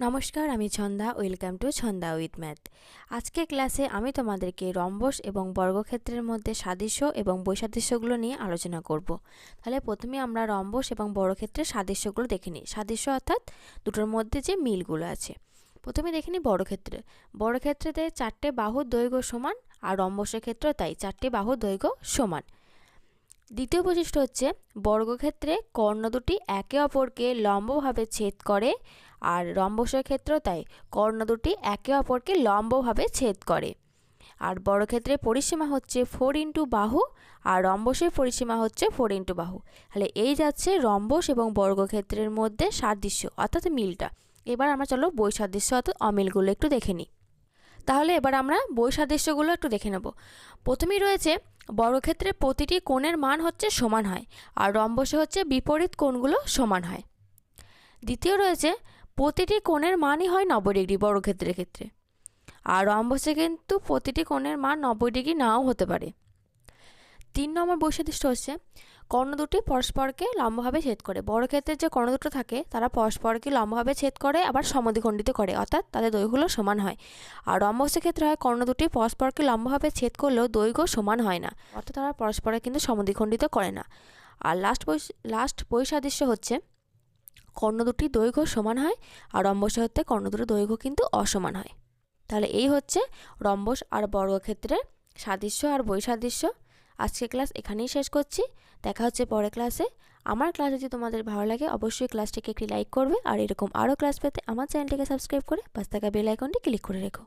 নমস্কার, আমি Chhanda, welcome to Chhanda with math. আজকে ক্লাসে আমি তোমাদেরকে রম্বস এবং বর্গক্ষেত্রের মধ্যে সাদৃশ্য এবং বৈসাদৃশ্যগুলো নিয়ে আলোচনা করব। তাহলে প্রথমে আমরা রম্বস এবং বর্গক্ষেত্রের সাদৃশ্যগুলো দেখে নিই। সাদৃশ্য অর্থাৎ দুটোর মধ্যে যে মিলগুলো আছে। প্রথমে দেখে নিই বর্গক্ষেত্রে। বর্গক্ষেত্রেতে চারটে বাহুর দৈর্ঘ্য সমান আর রম্বসের ক্ষেত্রেও তাই, চারটে বাহুর দৈর্ঘ্য সমান। দ্বিতীয় বৈশিষ্ট্য হচ্ছে বর্গক্ষেত্রে কর্ণ দুটি একে অপরকে লম্বভাবে ছেদ করে আর রম্বসের ক্ষেত্রেও তাই। কর্ণ দুটি একে অপরকে লম্বভাবে ছেদ করে। আর বর্গক্ষেত্রে পরিসীমা হচ্ছে ফোর ইন্টু বাহু আর রম্বসের পরিসীমা হচ্ছে ফোর ইন্টু বাহু। তাহলে এই যাচ্ছে রম্বস এবং বর্গক্ষেত্রের মধ্যে সাদৃশ্য অর্থাৎ মিলটা। এবার আমরা চলো বৈসাদৃশ্য অর্থাৎ অমিলগুলো একটু দেখে নিই। তাহলে এবার আমরা বৈসাদৃশ্যগুলো একটু দেখে নেব। প্রথমেই রয়েছে বর্গক্ষেত্রে প্রতিটি কোণের মান হচ্ছে সমান হয় আর রম্বসে হচ্ছে বিপরীত কোণগুলো সমান হয়। দ্বিতীয় রয়েছে প্রতিটি কোণের মানই হয় নব্বই ডিগ্রি বর্গক্ষেত্রের ক্ষেত্রে। আর রম্বসে কিন্তু প্রতিটি কোণের মান নব্বই ডিগ্রি নাও হতে পারে। তিন নম্বর বৈশিষ্ট্য হচ্ছে, কর্ণ দুটি পরস্পরকে লম্বভাবে ছেদ করে। বর্গক্ষেত্রের যে কর্ণ দুটো থাকে, তারা পরস্পরকে লম্বভাবে ছেদ করে, আবার সমদ্বিখণ্ডিত করে, অর্থাৎ তাদের দৈর্ঘ্যগুলো সমান হয়। আর রম্বসের ক্ষেত্রে হয়, কর্ণ দুটি পরস্পরকে লম্বভাবে ছেদ করলেও দৈর্ঘ্য সমান হয় না, অর্থাৎ তারা পরস্পরে কিন্তু সমদ্বিখণ্ডিত করে না। আর লাস্ট লাস্ট বৈসাদৃশ্য হচ্ছে কর্ণ দুটি দৈর্ঘ্য সমান হয় আর রম্বসে হতে কর্ণ দুটির দৈর্ঘ্য কিন্তু অসমান হয়। তাহলে এই হচ্ছে রম্বস আর বর্গক্ষেত্রের সাদৃশ্য আর বৈসাদৃশ্য। আজকে ক্লাস এখানেই শেষ করছি। দেখা হচ্ছে পরের ক্লাসে। আমার ক্লাস যদি তোমাদের ভালো লাগে, অবশ্যই ক্লাসটিকে একটি লাইক করবে। আর এরকম আরও ক্লাস পেতে আমার চ্যানেলটিকে সাবস্ক্রাইব করে পাঁচ টাকা বেল আইকনটি ক্লিক করে রেখো।